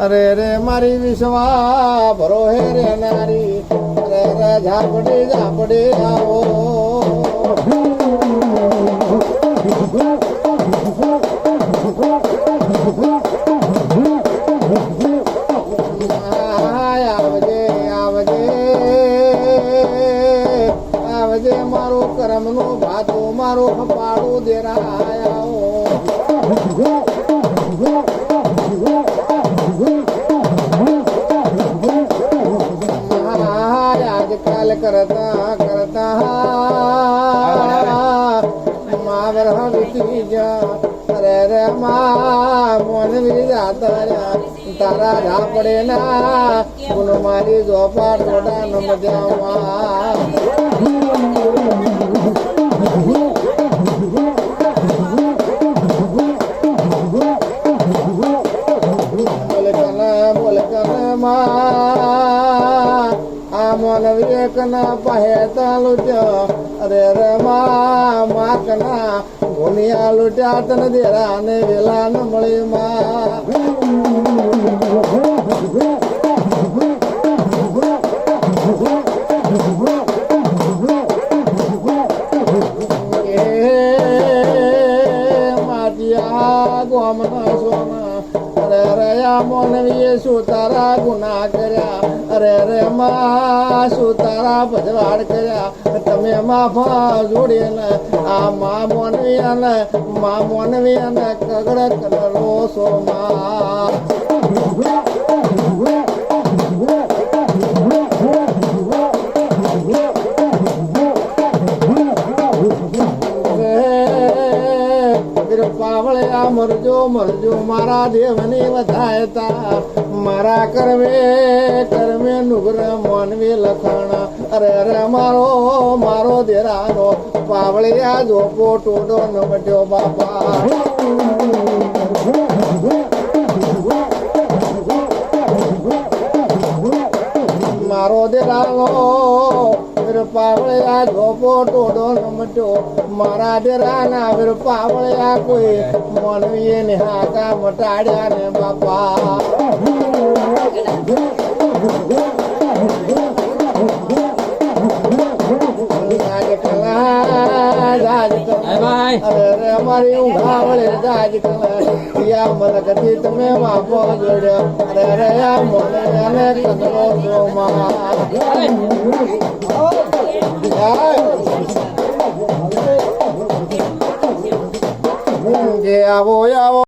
અરે રે મારી વિશ્વા ભરો હે રે નારી રે રે ઝાપડી ઝાપડી આવો આવજે મારો કરમનો ભાતો, મારો કપાળું દેરાયા. આજકાલ કરતા કરતા માવર વીતી જા અરે રે મા, મોન વિરા તારા તારા ઢા પડે ના, ગુણ મારી જોપા ટોડા ન મજામાં મોન વિવેકના પહે લૂટ્યો. અરે રે મા મા કના ભૂનિયા લૂટ્યા તને દેરા ને વેલા ન મળી મા. ગોમના સોના. અરે રયા મોનવીએ શું તારા ગુના કર્યા. અરે રે માં શું તારા ભજવાડ કર્યા. તમે માફા જોડીએ ને આ મા મોનવી અને મા મોનવી અને કગડ કલરો સોમા. પાવળ્યા મરજો મરજો મારા દેવની વધાયતા. મારા કરવે કરમે નુગર માનવે લખાણા. અરે અરે, મારો મારો દેરાનો પાવળિયા જોપો ટોડો નમટ્યો મટ્યો બાપા. મારો દેરાનો વીર પાવળિયા ઝોપો ટોડો નમટો મારા દેરાના વીર પાવળિયા કોઈ મનવીએ મટાડ્યા ને બાપા. અરે અમારી ઊંઘાવળે જાજ કલા યા મને કદી તમે વાપો જોડ્યો. અરે રે આ મને અને કદરો સોમા જે આવો આવો.